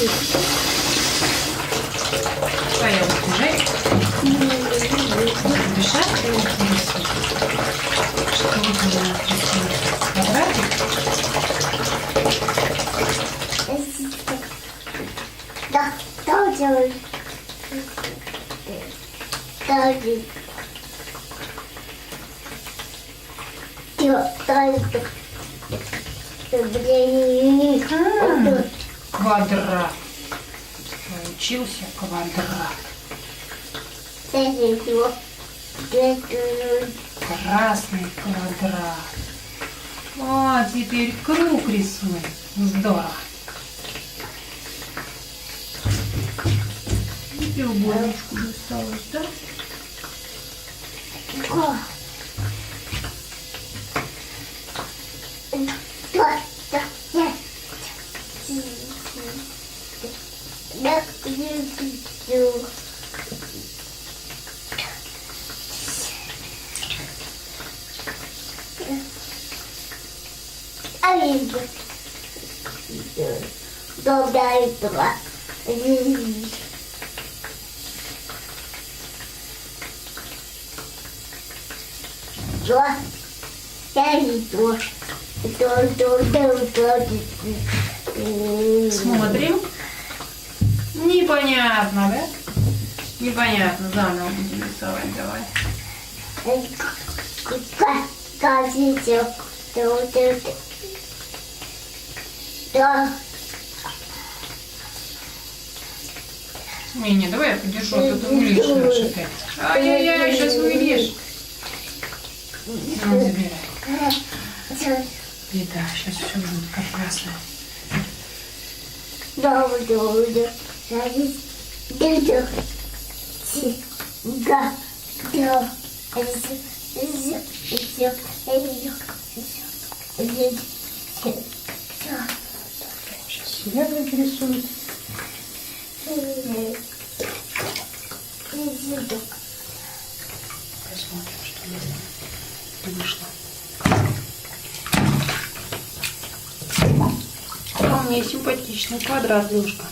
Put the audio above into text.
А я вот бежать? Бежать? Что красивая? Квадратик? Да, да, делай. Да, да. Да, да, да. Блин. А. Квадрат. Получился квадрат. Красный квадрат. А, теперь круг рисуем. Здорово. И треугольничку досталось, да? Да, да, да. Да, да, Ай, Добра этого. Что? Я иду. Смотрим. Непонятно, да? Непонятно. Заново будем рисовать. Давай. То, то, то. Да. Не, не, давай я подержу, а то ты наш опять. Ай-яй-яй, сейчас выльешь. Ну, забирай. Беда, сейчас все будет как красное. Да, да, да. Селена рисует. Посмотрим, что нас вышло. А меня симпатичный квадрат, Лешка.